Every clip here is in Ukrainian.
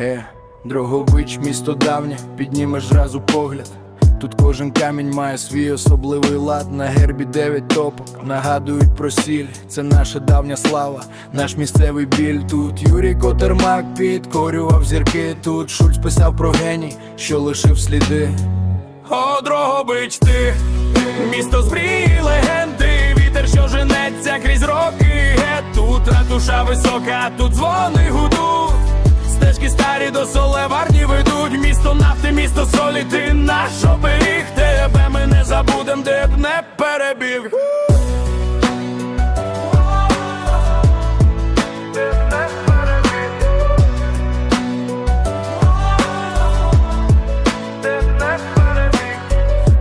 Е, Дрогобич, місто давнє, піднімеш разу погляд. Тут кожен камінь має свій особливий лад. На гербі дев'ять топок нагадують про сіль. Це наша давня слава, наш місцевий біль. Тут Юрій Котермак підкорював зірки. Тут Шульц писав про геній, що лишив сліди. О, Дрогобич ти, місто з мрії легенди, вітер, що женеться крізь роки. Ге, Тут ратуша висока, тут дзвони гудуть. Стежки старі до солеварні ведуть. Місто нафти, місто солі, ти наш оберіг. Тебе ми не забудем, де б не перебіг.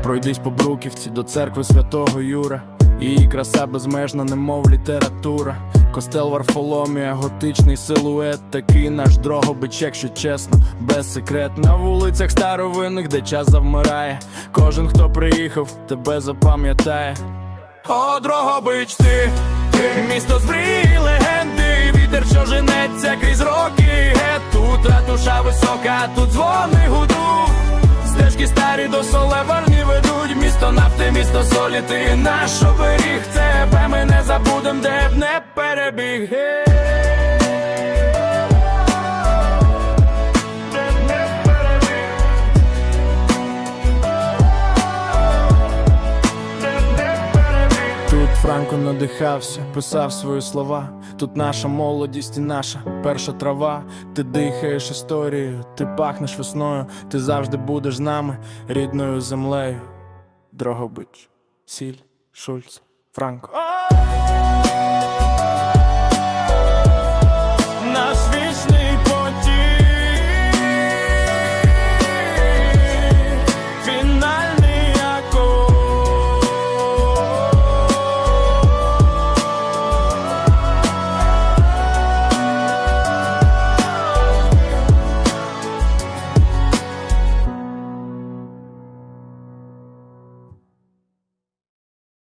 Пройдись по Бруківці до церкви святого Юра. Її краса безмежна, немов література. Костел Варфоломія, готичний силует, такий наш дрогобич, якщо чесно, без секрет. На вулицях старовинних, де час завмирає. Кожен, хто приїхав, тебе запам'ятає. О, Дрогобич ти, місто з мрії легенди, вітер, що женеться крізь роки. Ге, Тут ратуша висока, тут дзвони гудуть. Стежки старі до солеварні ведуть. Місто нафти, ти наш оберіг. Тебе ми не забудем. Де б не перебіг. Тут Франко надихався, писав свої слова. Тут наша молодість і наша перша трава. Ти дихаєш історією, ти пахнеш весною, ти завжди будеш з нами, рідною землею. Дрогобич, Сіль, Шульц, Франко.